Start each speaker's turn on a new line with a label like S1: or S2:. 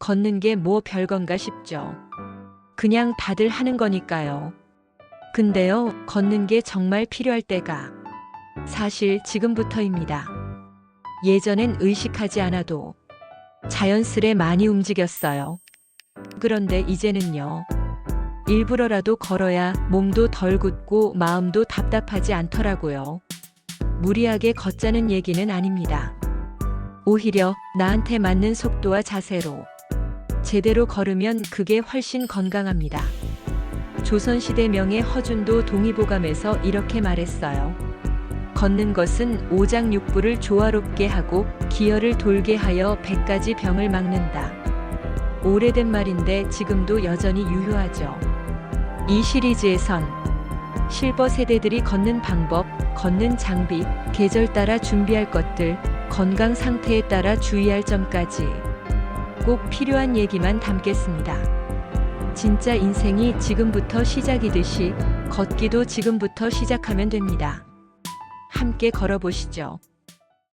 S1: 걷는 게 뭐 별건가 싶죠. 그냥 다들 하는 거니까요. 근데요, 걷는 게 정말 필요할 때가 사실 지금부터입니다. 예전엔 의식하지 않아도 자연스레 많이 움직였어요. 그런데 이제는요. 일부러라도 걸어야 몸도 덜 굳고 마음도 답답하지 않더라고요. 무리하게 걷자는 얘기는 아닙니다. 오히려 나한테 맞는 속도와 자세로 제대로 걸으면 그게 훨씬 건강합니다. 조선시대 명의 허준도 동의보감에서 이렇게 말했어요. 걷는 것은 오장육부를 조화롭게 하고 기혈을 돌게 하여 백가지 병을 막는다. 오래된 말인데 지금도 여전히 유효하죠. 이 시리즈에선 실버 세대들이 걷는 방법, 걷는 장비, 계절 따라 준비할 것들, 건강 상태에 따라 주의할 점까지 꼭 필요한 얘기만 담겠습니다. 진짜 인생이 지금부터 시작이듯이 걷기도 지금부터 시작하면 됩니다. 함께 걸어보시죠.